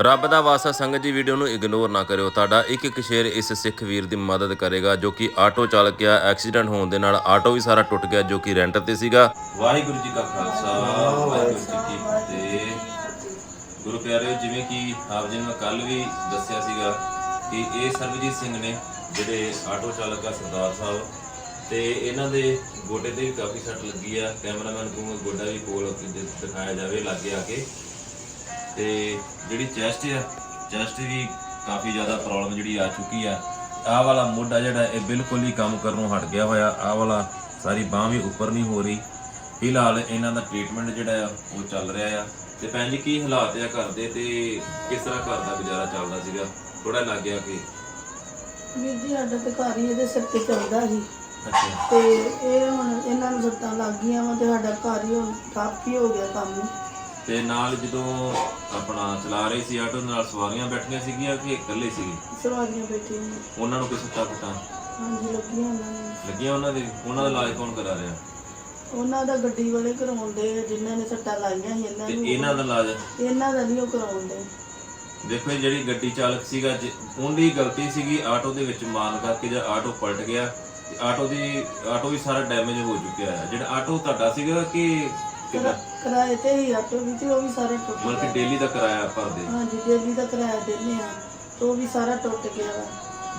ਰੱਬ ਦਾ ਵਾਸਾ ਸੰਗਤ ਜੀ ਵੀਡੀਓ ਨੂੰ ਇਗਨੋਰ ਨਾ ਕਰਿਓ। ਤੁਹਾਡਾ ਇੱਕ ਇੱਕ ਸ਼ੇਅਰ ਇਸ ਸਿੱਖ ਵੀਰ ਦੀ ਮਦਦ ਕਰੇਗਾ ਜੋ ਕਿ ਆਟੋ ਚਾਲਕ ਆ ਐਕਸੀਡੈਂਟ ਹੋਣ ਦੇ ਨਾਲ ਆਟੋ ਵੀ ਸਾਰਾ ਟੁੱਟ ਗਿਆ ਜੋ ਕਿ ਰੈਂਟ ਤੇ ਸੀਗਾ। ਵਾਹਿਗੁਰੂ ਜੀ ਕਾ ਖਾਲਸਾ, ਵਾਹਿਗੁਰੂ ਜੀ ਕੀ ਫਤਿਹ। ਗੁਰੂ ਪਿਆਰਿਓ ਜਿਵੇਂ ਕਿ ਆਪ ਜੀ ਨੇ ਕੱਲ ਵੀ ਦੱਸਿਆ ਸੀਗਾ ਕਿ ਇਹ ਸਰਬਜੀਤ ਸਿੰਘ ਨੇ ਜਿਹੜੇ ਆਟੋ ਚਾਲਕ ਆ ਸਰਦਾਰ ਸਾਹਿਬ, ਤੇ ਇਹਨਾਂ ਦੇ ਗੋਡੇ ਤੇ ਵੀ ਕਾਫੀ ਸੱਟ ਲੱਗੀ ਆ। ਕੈਮਰਾਮੈਨ ਨੂੰ ਗੋਡਾ ਵੀ ਕੋਲ ਦਿਖਾਇਆ ਜਾਵੇ, ਲਾਗੇ ਆ ਕੇ। ਤੇ ਜਿਹੜੀ ਚੈਸਟ ਆ ਚੈਸਟ ਵੀ ਕਾਫੀ ਜ਼ਿਆਦਾ ਪ੍ਰੋਬਲਮ ਜਿਹੜੀ ਆ ਚੁੱਕੀ ਆ। ਆਹ ਵਾਲਾ ਮੋਢਾ ਜਿਹੜਾ ਇਹ ਬਿਲਕੁਲ ਹੀ ਕੰਮ ਕਰਨੋਂ ਹਟ ਗਿਆ ਹੋਇਆ। ਆਹ ਵਾਲਾ ਸਾਰੀ ਬਾਹ ਵੀ ਉੱਪਰ ਨਹੀਂ ਹੋ ਰਹੀ। ਫਿਲਹਾਲ ਇਹਨਾਂ ਦਾ ਟ੍ਰੀਟਮੈਂਟ ਜਿਹੜਾ ਆ ਉਹ ਚੱਲ ਰਿਹਾ ਆ। ਤੇ ਭੈਣ ਜੀ ਕੀ ਹਾਲਾਤ ਆ ਘਰ ਦੇ ਤੇ ਕਿਸ ਤਰ੍ਹਾਂ ਘਰ ਦਾ ਗੁਜ਼ਾਰਾ ਚੱਲਦਾ ਸੀਗਾ? ਥੋੜਾ ਲੱਗ ਗਿਆ ਕਿ? ਵੀਰ ਜੀ ਸਾਡਾ ਤੇ ਘਰ ਹੀ ਇਹਦੇ ਸਿਰ ਤੇ ਚੱਲਦਾ ਸੀ। ਅੱਛਾ। ਤੇ ਇਹ ਹੁਣ ਇਹਨਾਂ ਨੂੰ ਸੱਟਾਂ ਲੱਗ ਗਈਆਂ ਵਾ ਤੇ ਸਾਡਾ ਘਰ ਹੀ ਹੁਣ ਠੱਪ ਹੀ ਹੋ ਗਿਆ ਕੰਮ। ਤੇ ਨਾਲ ਜਦੋਂ ਆਪਣਾ ਚਲਾ ਰਹੇ ਸੀ ਆਟੋ ਨਾਲ ਸਵਾਰੀਆਂ ਬੈਠੀਆਂ ਸੀਗੀਆਂ ਕਿ ਇਕੱਲੇ ਸੀਗੇ? ਸਵਾਰੀਆਂ ਬੈਠੀਆਂ ਨੇ। ਉਹਨਾਂ ਨੂੰ ਕੋਈ ਸੱਟਾਂ ਫੁੱਟਾਂ? ਹਾਂਜੀ ਲੱਗੀਆਂ ਉਹਨਾਂ ਨੂੰ। ਲੱਗੀਆਂ ਉਹਨਾਂ ਦੇ? ਉਹਨਾਂ ਦਾ ਇਲਾਜ ਕੌਣ ਕਰਾ ਰਿਹਾ? ਉਹਨਾਂ ਦਾ ਗੱਡੀ ਵਾਲੇ ਕਰਾਉਂਦੇ ਆ ਜਿਨ੍ਹਾਂ ਨੇ ਸੱਟਾਂ ਲਾਈਆਂ ਸੀ ਇਹਨਾਂ ਤੇ ਨੂੰ ਇਹਨਾਂ ਦਾ ਇਲਾਜ? ਇਹਨਾਂ ਦਾ ਨਹੀਂ ਉਹ ਕਰਾਉਂਦੇ ਦੇਖੋ ਜਿਹੜੀ ਗੱਡੀ ਚਾਲਕ ਸੀਗਾ ਜੇ- ਉਹਦੀ ਗਲਤੀ ਸੀਗੀ ਆਟੋ ਦੇ ਵਿੱਚ ਮਾਰਨ ਕਰਕੇ ਜਦ ਆਟੋ ਪਲਟ ਗਿਆ ਤੇ ਆਟੋ ਦੀ ਆਟੋ ਵੀ ਸਾਰਾ ਡੈਮੇਜ ਹੋ ਚੁੱਕਿਆ ਹੈ ਜਿਹੜਾ ਆਟੋ ਤੁਹਾਡਾ ਸੀਗਾ ਕਿ ਕਿੱਦਾਂ? ਕਿਰਾਏ ਤੇ ਹੀ ਆਟੋ ਵੀ ਤੇ ਉਹ ਵੀ ਸਾਰੇ ਟੁੱਟ ਮਤਲਬ ਕਿ ਗਏ ਡੇਲੀ ਦਾ ਕਿਰਾਇਆ ਭਰਦੇ ਹਾਂਜੀ ਡੇਲੀ ਦਾ ਕਿਰਾਇਆ ਦਿੰਦੇ ਆ ਤੇ ਉਹ ਵੀ ਸਾਰਾ ਟੁੱਟ ਗਿਆ ਵਾ।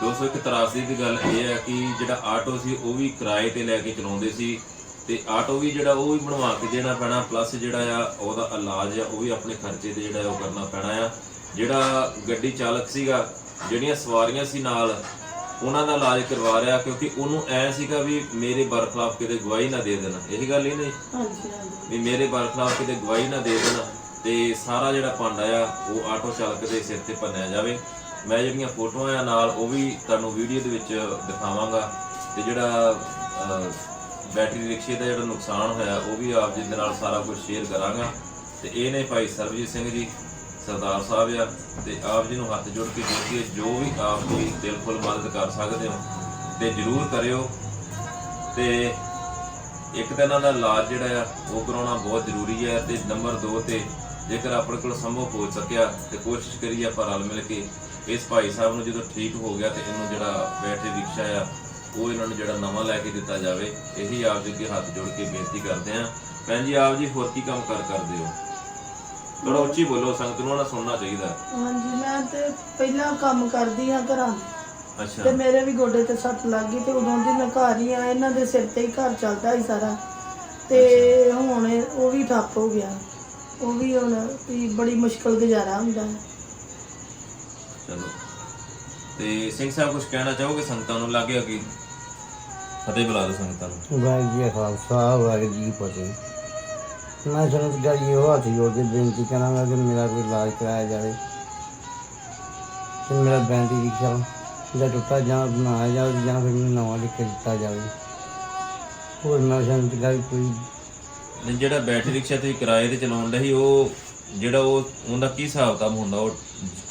283 ਦੀ ਗੱਲ ਇਹ ਹੈ ਕਿ ਜਿਹੜਾ ਆਟੋ ਸੀ ਉਹ ਵੀ ਕਿਰਾਏ ਤੇ ਲੈ ਕੇ ਚਲਾਉਂਦੇ ਸੀ ਤੇ ਆਟੋ ਵੀ ਜਿਹੜਾ ਉਹ ਵੀ ਬਣਵਾ ਕੇ ਦੇਣਾ ਪੈਣਾ ਪਲੱਸ ਜਿਹੜਾ ਆ ਉਹਦਾ ਇਲਾਜ ਆ ਉਹ ਵੀ ਆਪਣੇ ਖਰਚੇ ਤੇ ਜਿਹੜਾ ਉਹ ਕਰਨਾ ਪੈਣਾ ਆ। ਜਿਹੜਾ ਗੱਡੀ ਚਾਲਕ ਸੀਗਾ ਜਿਹੜੀਆਂ ਸਵਾਰੀਆਂ ਸੀ ਨਾਲ ਉਹਨਾਂ ਦਾ ਇਲਾਜ ਕਰਵਾ ਰਿਹਾ ਕਿਉਂਕਿ ਉਹਨੂੰ ਐ ਸੀਗਾ ਵੀ ਮੇਰੇ ਬਰਖਲਾਫ ਕਿਤੇ ਗਵਾਹੀ ਨਾ ਦੇ ਦੇਣਾ। ਇਹੀ ਗੱਲ ਹੀ ਨਹੀਂ? ਹਾਂਜੀ ਹਾਂਜੀ ਵੀ ਮੇਰੇ ਬਰਖਲਾਫ ਕਿਤੇ ਗਵਾਹੀ ਨਾ ਦੇ ਦੇਣ ਤੇ ਸਾਰਾ ਜਿਹੜਾ ਭਾਂਡਾ ਆ ਉਹ ਆਟੋ ਚਾਲਕ ਦੇ ਸਿਰ ਤੇ ਭੰਨਿਆ ਜਾਵੇ। ਮੈਂ ਜਿਹੜੀਆਂ ਫੋਟੋਆਂ ਆ ਨਾਲ ਉਹ ਵੀ ਤੁਹਾਨੂੰ ਵੀਡੀਓ ਦੇ ਵਿੱਚ ਦਿਖਾਵਾਂਗਾ। ਤੇ ਜਿਹੜਾ ਅਹ, ਬੈਟਰੀ ਰਿਕਸ਼ੇ ਦਾ ਜਿਹੜਾ ਨੁਕਸਾਨ ਹੋਇਆ ਉਹ ਵੀ ਆਪ ਜੀ ਦੇ ਨਾਲ ਸਾਰਾ ਕੁਝ ਸ਼ੇਅਰ ਕਰਾਂਗਾ। ਤੇ ਇਹ ਨੇ ਭਾਈ ਸਰਬਜੀਤ ਸਿੰਘ ਜੀ ਸਰਦਾਰ ਸਾਹਿਬ ਆ, ਤੇ ਆਪ ਜੀ ਨੂੰ ਹੱਥ ਜੋੜ ਕੇ ਬੇਨਤੀ ਹੈ, ਜੋ ਵੀ ਆਪ ਦੀ ਦਿਲ ਖੁੱਲ ਮਦਦ ਕਰ ਸਕਦੇ ਹੋ, ਤੇ ਜਰੂਰ ਕਰਿਓ। ਤੇ ਇੱਕ ਤਾਂ ਇਹਨਾਂ ਦਾ ਇਲਾਜ ਜਿਹੜਾ ਆ, ਉਹ ਕਰਾਉਣਾ ਬਹੁਤ ਜ਼ਰੂਰੀ ਹੈ ਤੇ ਨੰਬਰ 2 ਤੇ ਜੇਕਰ ਆਪਣੇ ਕੋਲ ਸੰਭਵ ਹੋ ਸਕਿਆ, ਤੇ ਕੋਸ਼ਿਸ਼ ਕਰੀਏ ਆਪਾਂ ਰਲ ਮਿਲ ਕੇ ਇਸ ਭਾਈ ਸਾਹਿਬ ਨੂੰ ਜਦੋਂ ਠੀਕ ਹੋ ਗਿਆ ਤੇ ਇਹਨੂੰ ਜਿਹੜਾ ਬੈਠੇ ਰਿਕਸ਼ਾ ਆ, ਉਹ ਇਹਨਾਂ ਨੂੰ ਜਿਹੜਾ ਨਵਾਂ ਲੈ ਕੇ ਦਿੱਤਾ ਜਾਵੇ। ਇਹੀ ਆਪ ਜੀ ਦੇ ਹੱਥ ਜੋੜ ਕੇ ਬੇਨਤੀ ਕਰਦੇ ਆ ਭੈਣ ਜੀ, ਆਪ ਜੀ ਹੋਰ ਕੀ ਕੰਮ ਕਰ ਕਰਦੇ ਹੋ? ਥੋੜਾ ਉੱਚੀ ਬੋਲੋ ਸੰਗਤ ਨੂੰ ਨਾ ਸੁਣਨਾ ਚਾਹੀਦਾ ਹਾਂਜੀ ਮੈਂ ਤੇ ਪਹਿਲਾਂ ਕੰਮ ਕਰਦੀ ਆ ਘਰਾਂ। ਤੇ ਅੱਛਾ ਮੇਰੇ ਵੀ ਗੋਡੇ ਤੇ ਸੱਟ ਲੱਗ ਗਈ ਤੇ ਉਦੋਂ ਦੀ ਮੈਂ ਘਰ ਹੀ ਆ ਇਹਨਾਂ ਦੇ ਸਿਰ ਤੇ ਹੀ ਘਰ ਚੱਲਦਾ ਸੀ ਸਾਰਾ। ਤੇ ਹੁਣ ਉਹ ਵੀ ਠੱਪ ਹੋ ਗਿਆ। ਉਹ ਵੀ ਹੁਣ ਵੀ ਬੜੀ ਮੁਸ਼ਕਲ ਗੁਜ਼ਾਰਾ ਹੁੰਦਾ ਹੈ। ਚਲੋ। ਤੇ ਸਿੰਘ ਸਾਹਿਬ ਕੁਝ ਕਹਿਣਾ ਚਾਹੋਗੇ ਸੰਗਤਾਂ ਨੂੰ? ਲੱਗੇ ਕਿ ਫਤਿਹ ਬੁਲਾ ਦਿਓ ਸੰਗਤਾਂ ਨੂੰ। ਵਾਹਿਗੁਰੂ ਜੀ ਕਾ ਖਾਲਸਾ ਵਾਹਿਗੁਰੂ ਜੀ ਕੀ ਫਤਿਹ। ਮੈਂ ਸਾਨੂੰ ਗੱਲ ਇਹ ਹੱਥ ਜੋੜ ਕੇ ਬੇਨਤੀ ਕਰਾਂਗਾ ਕਿ ਮੇਰਾ ਕੋਈ ਇਲਾਜ ਕਰਾਇਆ ਜਾਵੇ। ਤੇ ਮੇਰਾ ਬੈਂਟੀ ਰਿਕਸ਼ਾ ਜਾਂ ਟੁੱਟਾ ਜਾਂ ਬਣਾਇਆ ਜਾਵੇ ਜਾਂ ਫਿਰ ਮੈਨੂੰ ਨਵਾਂ ਲਿਖ ਕੇ ਦਿੱਤਾ ਜਾਵੇ। ਹੋਰ ਮੈਂ ਸਾਨੂੰ ਗੱਲ ਕੋਈ ਨਹੀਂ ਜਿਹੜਾ ਬੈਟਰੀ ਰਿਕਸ਼ਾ ਤੇ ਕਿਰਾਏ ਤੇ ਚਲਾਉਂਦਾ ਸੀ ਉਹ ਜਿਹੜਾ ਉਹ ਉਹਦਾ ਕੀ ਹਿਸਾਬ ਕਿਤਾਬ ਹੁੰਦਾ? ਉਹ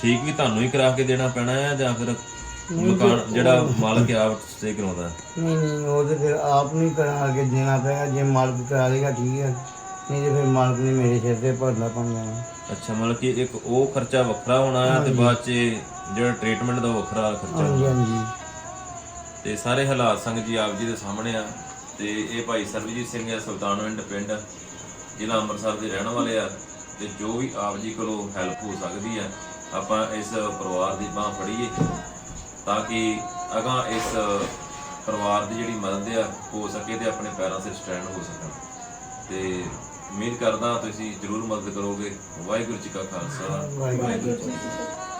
ਠੀਕ ਵੀ ਤੁਹਾਨੂੰ ਹੀ ਕਰਾ ਕੇ ਦੇਣਾ ਪੈਣਾ ਹੈ ਜਾਂ ਫਿਰ ਮਕਾਨ ਜਿਹੜਾ ਮਾਲਕ ਆ ਆਪ ਸਟੇ ਕਰਾਉਂਦਾ ਹੈ? ਨਹੀਂ ਨਹੀਂ ਉਹ ਤੇ ਫਿਰ ਆਪ ਨੂੰ ਹੀ ਕਰਾ ਕੇ ਦੇਣਾ ਪਏਗਾ ਜੇ ਮਾਲਕ ਕਰਾ ਦੇਗਾ ਠੀਕ ਹੈ। ਨਹੀਂ ਤੇ ਫਿਰ ਮਾਲਕ ਨੇ ਮੇਰੇ ਸਿਰ ਤੇ ਭਰਨਾ ਪੈਣਾ ਅੱਛਾ ਮਤਲਬ ਕਿ ਇੱਕ ਉਹ ਖਰਚਾ ਵੱਖਰਾ ਹੋਣਾ ਹੈ ਤੇ ਬਾਅਦ ਚ ਜਿਹੜਾ ਟ੍ਰੀਟਮੈਂਟ ਦਾ ਵੱਖਰਾ ਖਰਚਾ ਹਾਂਜੀ ਹਾਂਜੀ। ਤੇ ਸਾਰੇ ਹਾਲਾਤ ਸੰਗਤ ਜੀ ਆਪ ਜੀ ਦੇ ਸਾਹਮਣੇ ਆ ਤੇ ਇਹ ਭਾਈ ਸਰਬਜੀਤ ਸਿੰਘ ਆ ਸੁਲਤਾਨਵਿੰਡ ਪਿੰਡ ਜ਼ਿਲ੍ਹਾ ਅੰਮ੍ਰਿਤਸਰ ਦੇ ਰਹਿਣ ਵਾਲੇ ਆ ਤੇ ਜੋ ਵੀ ਆਪ ਜੀ ਕੋਲੋਂ ਹੈਲਪ ਹੋ ਸਕਦੀ ਆ ਆਪਾਂ ਇਸ ਪਰਿਵਾਰ ਦੀ ਬਾਹ ਫੜੀਏ ਤਾਂ ਕਿ ਅਗਾਂ ਇਸ ਪਰਿਵਾਰ ਦੀ ਜਿਹੜੀ ਮਦਦ ਆ ਹੋ ਸਕੇ ਤੇ ਆਪਣੇ ਪੈਰਾਂ 'ਤੇ ਸਟੈਂਡ ਹੋ ਸਕਣ। ਤੇ ਉਮੀਦ ਕਰਦਾ ਤੁਸੀਂ ਜਰੂਰ ਮਦਦ ਕਰੋਗੇ। ਵਾਹਿਗੁਰੂ ਜੀ ਕਾ ਖਾਲਸਾ। ਵਾਹਿਗੁਰੂ ਜੀ ਕੀ ਫਤਿਹ।